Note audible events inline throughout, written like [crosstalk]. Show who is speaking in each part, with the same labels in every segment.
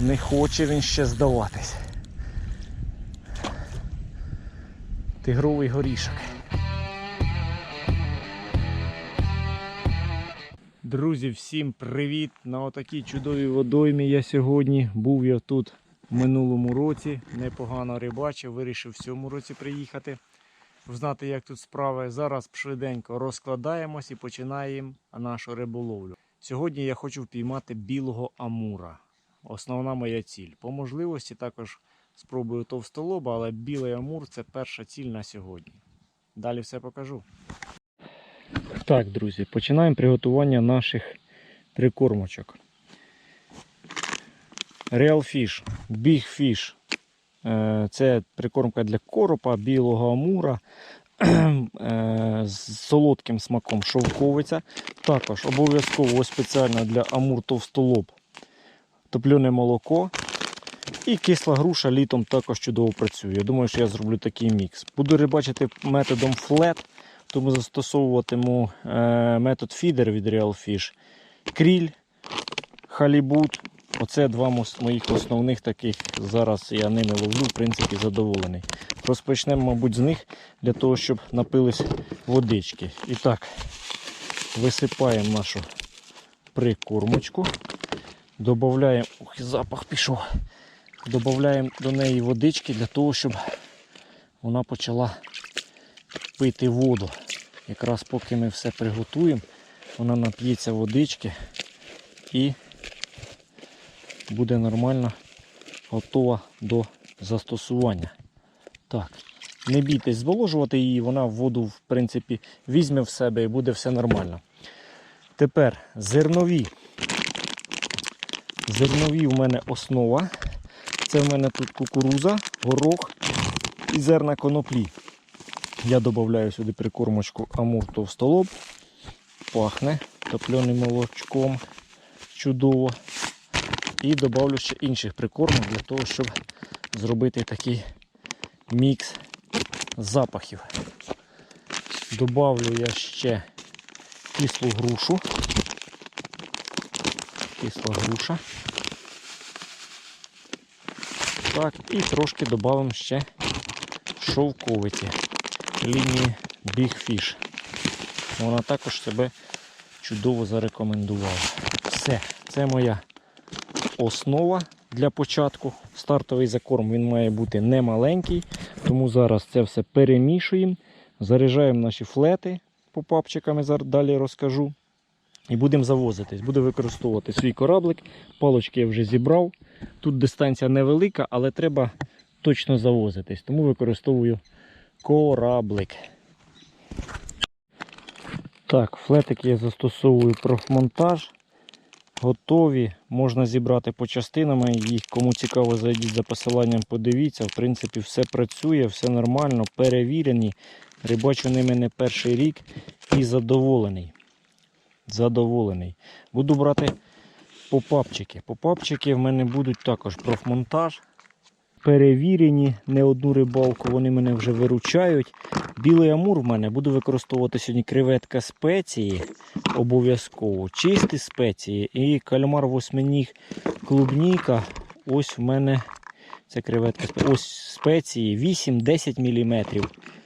Speaker 1: Не хоче він ще здаватись. Тигровий горішок. Друзі, всім привіт! На отакій чудовій водоймі я сьогодні. Був я тут в минулому році, непогано рибачив, вирішив в цьому році приїхати, знати, як тут справи. Зараз швиденько розкладаємось і починаємо нашу риболовлю. Сьогодні я хочу впіймати білого амура. Основна моя ціль. По можливості також спробую товстолоба, але білий амур це перша ціль на сьогодні. Далі все покажу. Так, друзі, починаємо приготування наших прикормочок. Real Fish, Big Fish. Е, Це прикормка для коропа, білого амура [clears throat] е, з солодким смаком шовковиця. Також обов'язково спеціально для амур товстолоб топлене молоко. І кисла груша літом також чудово працює. Я думаю, що я зроблю такий мікс. Буду рибачити методом флет, тому застосовуватиму е, метод фідер від Real Fish. Кріль, халібут. Оце два моїх основних таких. Зараз я ними ловлю, в принципі, задоволений. Розпочнемо, мабуть, з них для того, щоб напились водички. І так, висипаємо нашу прикормочку. Додаємо, ух, запах пішов. Додаємо до неї водички для того, щоб вона почала пити воду. Якраз поки ми все приготуємо, вона нап'ється водички і буде нормально готова до застосування. Так, не бійтесь зволожувати її, вона воду, в принципі, візьме в себе і буде все нормально. Тепер зернові. Зернові в мене основа. Це в мене тут кукуруза, горох і зерна коноплі. Я додаю сюди прикормочку амур товстолоб. Пахне топленим молочком. Чудово. І додавлю ще інших прикормок для того, щоб зробити такий мікс запахів. Добавлю я ще кислу грушу. Кисла груша. Так, і трошки додамо ще шовковиці лінії Big Fish. Вона також себе чудово зарекомендувала. Все, це моя основа для початку. Стартовий закорм він має бути не маленький, тому зараз це все перемішуємо, заряджаємо наші флети по папчиками, далі розкажу. І будемо завозитись. Буду використовувати свій кораблик. Палочки я вже зібрав. Тут дистанція невелика, але треба точно завозитись. Тому використовую кораблик. Так, флетики я застосовую профмонтаж. Готові. Можна зібрати по частинами. Їх кому цікаво, зайдіть за посиланням, подивіться. В принципі, все працює, все нормально, перевірені. Рибачу ними не перший рік і задоволений задоволений. Буду брати попапчики. Попапчики в мене будуть також профмонтаж. Перевірені, не одну рибалку, вони мене вже виручають. Білий амур в мене буду використовувати сьогодні креветка спеції, обов'язково, чисті спеції і кальмар восьминіг клубніка. Ось в мене це креветка. Ось спеції 8-10 мм.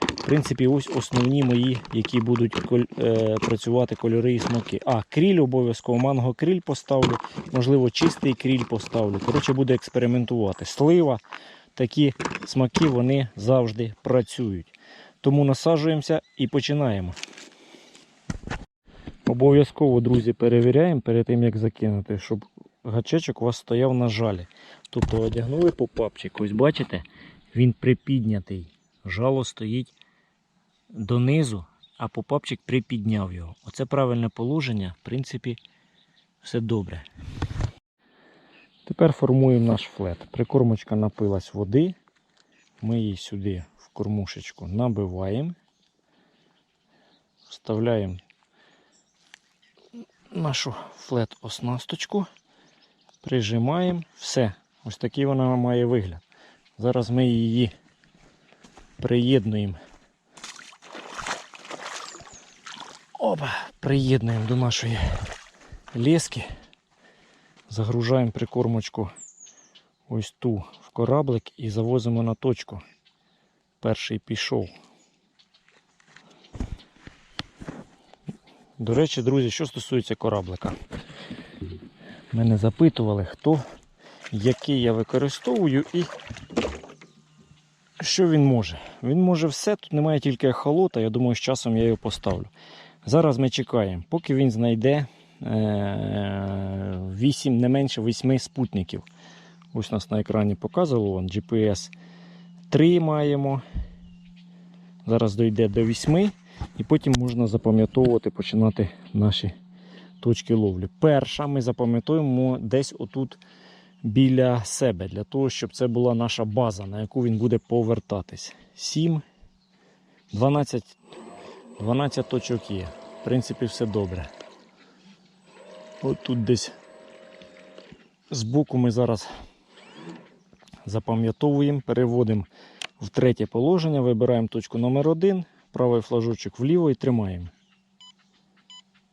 Speaker 1: В принципі, ось основні мої, які будуть е, працювати кольори і смаки. А, кріль обов'язково, манго кріль поставлю, можливо, чистий кріль поставлю. Коротше, буду експериментувати. Слива, такі смаки вони завжди працюють. Тому насаджуємося і починаємо. Обов'язково, друзі, перевіряємо перед тим, як закинути, щоб гачечок у вас стояв на жалі. Тобто одягнули попапчик, ось бачите, він припіднятий. Жало стоїть донизу, а попапчик припідняв його. Оце правильне положення, в принципі, все добре. Тепер формуємо наш флет. Прикормочка напилась води. Ми її сюди в кормушечку набиваємо. Вставляємо нашу флет оснасточку. Прижимаємо. Все. Ось такий вона має вигляд. Зараз ми її приєднуємо. Опа, приєднуємо до нашої лески. Загружаємо прикормочку ось ту в кораблик і завозимо на точку. Перший пішов. До речі, друзі, що стосується кораблика. Мене запитували, хто, який я використовую і що він може. Він може все, тут немає тільки ехолота, я думаю, з часом я його поставлю. Зараз ми чекаємо, поки він знайде е, 8, не менше 8 спутників. Ось нас на екрані показувало, вон, GPS 3 маємо. Зараз дійде до 8 і потім можна запам'ятовувати, починати наші точки ловлі. Перша ми запам'ятовуємо десь отут біля себе, для того, щоб це була наша база, на яку він буде повертатись. 7, 12, 12 точок є. В принципі, все добре. От тут десь збоку ми зараз запам'ятовуємо, переводимо в третє положення, вибираємо точку номер 1 правий флажочок вліво і тримаємо.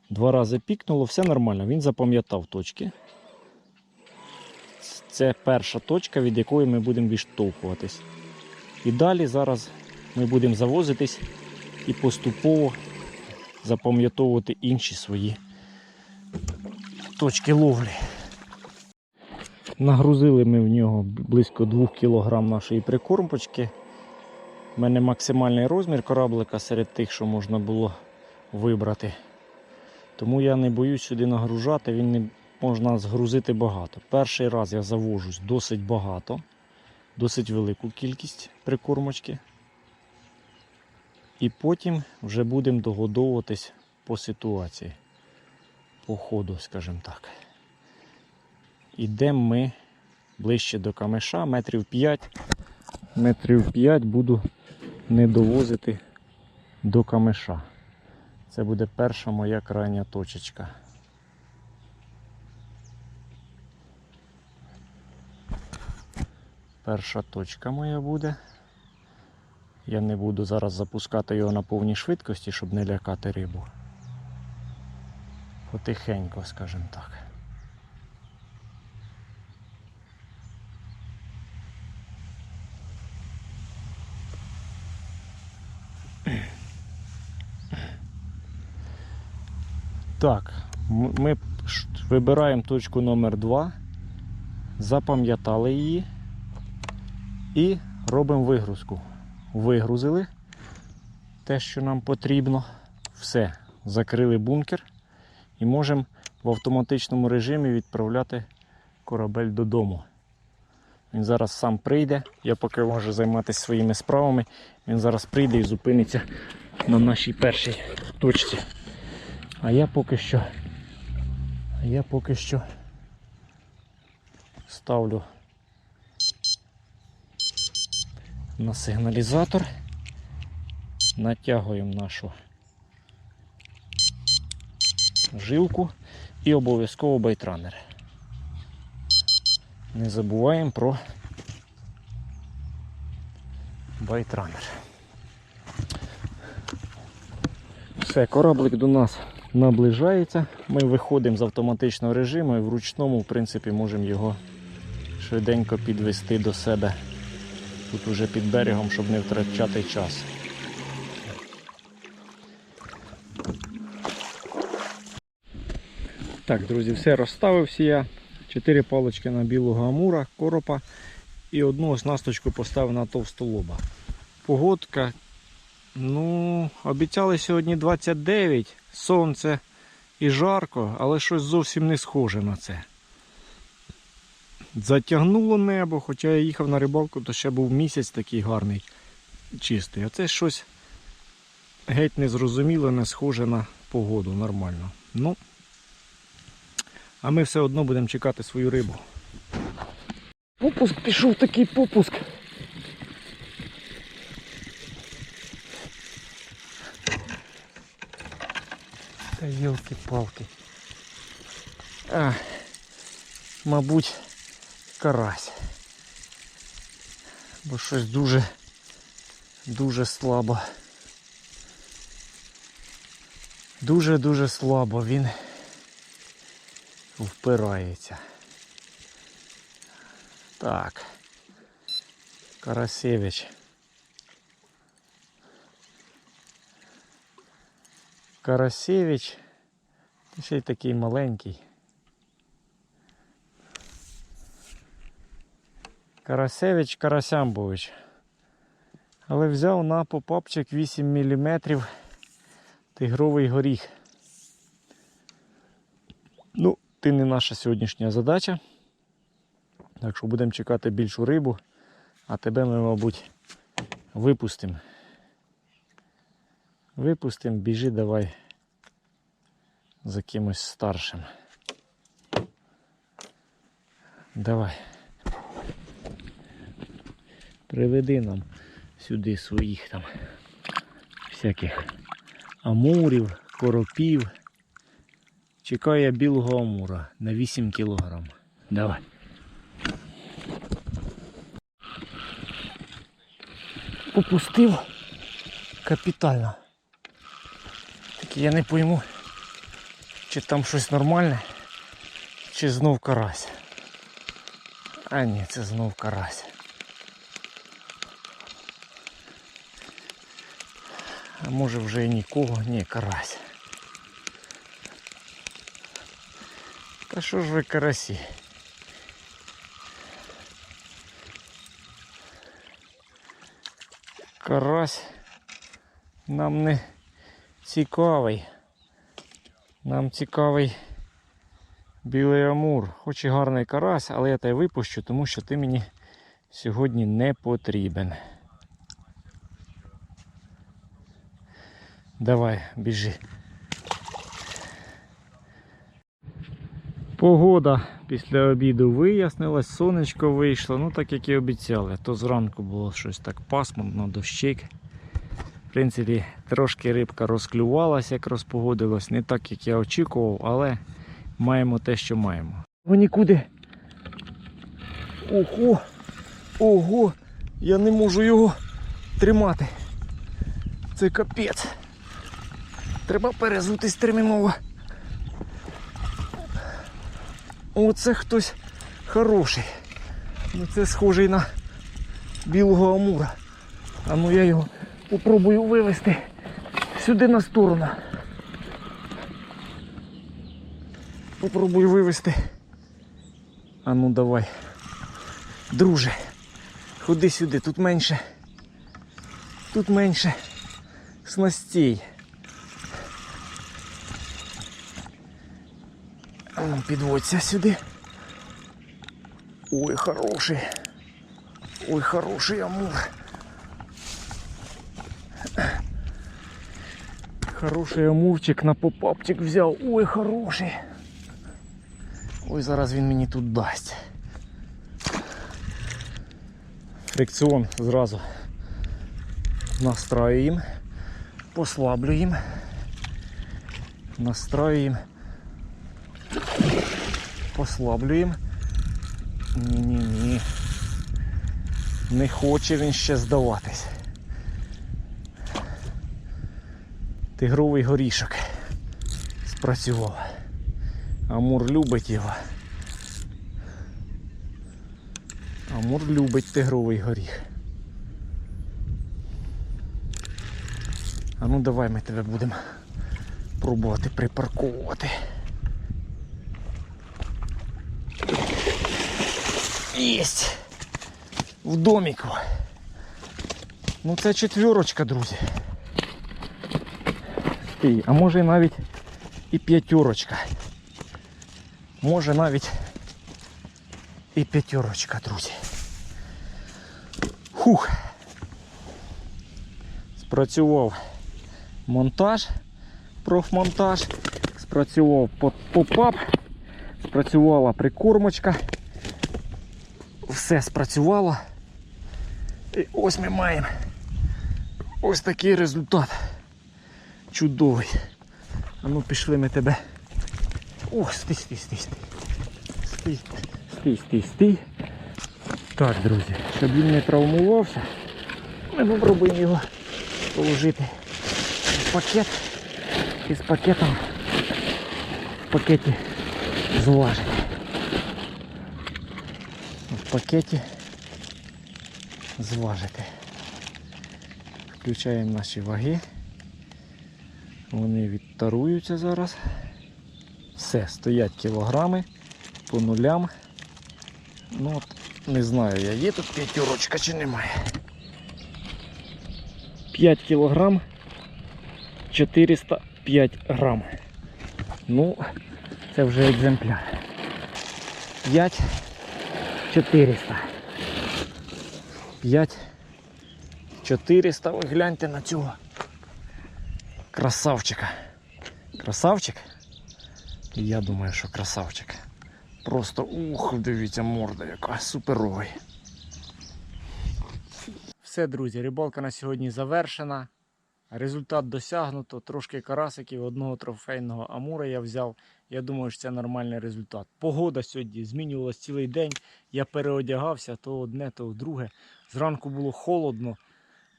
Speaker 1: Два рази пікнуло, все нормально, він запам'ятав точки. Це перша точка, від якої ми будемо відштовхуватись. І далі зараз ми будемо завозитись і поступово запам'ятовувати інші свої точки ловлі. Нагрузили ми в нього близько 2 кг нашої прикормочки. У мене максимальний розмір кораблика серед тих, що можна було вибрати. Тому я не боюсь сюди нагружати, він не можна згрузити багато. Перший раз я завожусь досить багато, досить велику кількість прикормочки. І потім вже будемо догодовуватись по ситуації, по ходу, скажімо так. Ідемо ми ближче до камеша, метрів 5. Метрів 5 буду не довозити до камеша. Це буде перша моя крайня точечка. Перша точка моя буде. Я не буду зараз запускати його на повній швидкості, щоб не лякати рибу. Потихенько, скажімо так. Так, ми вибираємо точку номер 2, запам'ятали її і робимо вигрузку. Вигрузили те, що нам потрібно. Все, закрили бункер і можемо в автоматичному режимі відправляти корабель додому. Він зараз сам прийде, я поки можу займатися своїми справами. Він зараз прийде і зупиниться на нашій першій точці. А я поки що. А я поки що ставлю на сигналізатор. Натягуємо нашу жилку і обов'язково байтранер. Не забуваємо про байтранер. Все, кораблик до нас наближається. Ми виходимо з автоматичного режиму і в ручному, в принципі, можемо його швиденько підвести до себе тут уже під берегом, щоб не втрачати час. Так, друзі, все розставився я. Чотири палочки на білого амура, коропа і одну оснасточку поставив на товстолоба. Погодка. Ну, обіцяли сьогодні 29, сонце і жарко, але щось зовсім не схоже на це. Затягнуло небо, хоча я їхав на рибалку, то ще був місяць такий гарний, чистий. А це щось геть незрозуміло, не схоже на погоду нормально. Ну, а ми все одно будемо чекати свою рибу. Попуск пішов такий попуск. Та йолки-палки. А, мабуть, карась. Бо щось дуже, дуже слабо. Дуже-дуже слабо він впирається. Так. Карасевич. Карасевич. Ще й такий маленький. Карасевич Карасямбович. Але взяв на попапчик 8 мм тигровий горіх. Ну, ти не наша сьогоднішня задача. Так що будемо чекати більшу рибу, а тебе ми, мабуть, випустимо. Випустимо, біжи давай за кимось старшим. Давай. Приведи нам сюди своїх там всяких амурів, коропів. Чекаю білого амура на 8 кілограм. Давай. Попустив капітально. Тільки я не пойму, чи там щось нормальне, чи знов карась. А ні, це знов карась. А може вже і нікого, ні, карась. Та що ж ви карасі? Карась нам не цікавий. Нам цікавий білий амур. Хоч і гарний карась, але я тебе випущу, тому що ти мені сьогодні не потрібен. Давай, біжи. Погода після обіду вияснилась, сонечко вийшло, ну так як і обіцяли. То зранку було щось так пасмурно, дощик. Принципі, трошки рибка розклювалась, як розпогодилось. Не так, як я очікував, але маємо те, що маємо. Ви нікуди. Ого! Ого! Я не можу його тримати. Це капець. Треба перезутись терміново. Оце хтось хороший. Ну це схожий на білого амура. А ну я його попробую вивести сюди на сторону. Попробую вивести. А ну давай. Друже, ходи сюди, тут менше. Тут менше снастей. Ну, підводься сюди. Ой, хороший. Ой, хороший амур. Хороший амурчик на попапчик взяв. Ой, хороший. Ой, зараз він мені тут дасть. Фрикціон зразу настраюємо, послаблюємо, настраюємо, послаблюємо. Ні-ні-ні. Не хоче він ще здаватись. Тигровий горішок спрацював. Амур любить його. Амур любить тигровий горіх. А ну давай ми тебе будемо пробувати припарковувати. Єсть! В доміку. Ну це четверочка, друзі. Стій, а може навіть і п'ятерочка. Може навіть і п'ятерочка, друзі. Хух. Спрацював монтаж, профмонтаж, спрацював по- попап, спрацювала прикормочка. Все спрацювало. І ось ми маємо ось такий результат. Чудовий. А ну пішли ми тебе. Ох, стій, стій, стій, стій. Стій, стій, стій, стій. Так, друзі, щоб він не травмувався, ми попробуємо його положити в пакет і з пакетом в пакеті зважити. в пакеті зважити. Включаємо наші ваги. Вони відтаруються зараз. Все, стоять кілограми по нулям. Ну от, не знаю я, є тут п'ятерочка чи немає. 5 кілограм 405 грам. Ну, це вже екземпляр. 5 400. 5 400. Ви гляньте на цього красавчика. Красавчик? Я думаю, що красавчик. Просто ух, дивіться, морда яка суперовий. Все, друзі, рибалка на сьогодні завершена. Результат досягнуто. Трошки карасиків, одного трофейного амура я взяв. Я думаю, що це нормальний результат. Погода сьогодні змінювалась цілий день. Я переодягався то одне, то друге. Зранку було холодно.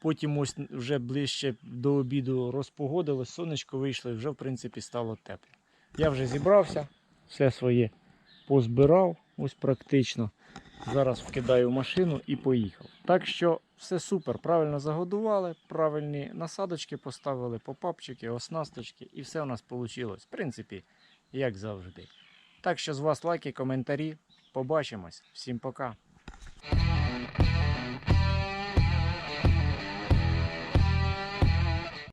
Speaker 1: Потім ось вже ближче до обіду розпогодилось, сонечко вийшло і вже в принципі стало тепло. Я вже зібрався, все своє позбирав, ось практично. Зараз вкидаю в машину і поїхав. Так що все супер, правильно загодували, правильні насадочки поставили, попапчики, оснасточки, і все у нас вийшло. В принципі, як завжди. Так що з вас лайки, коментарі. Побачимось. Всім пока.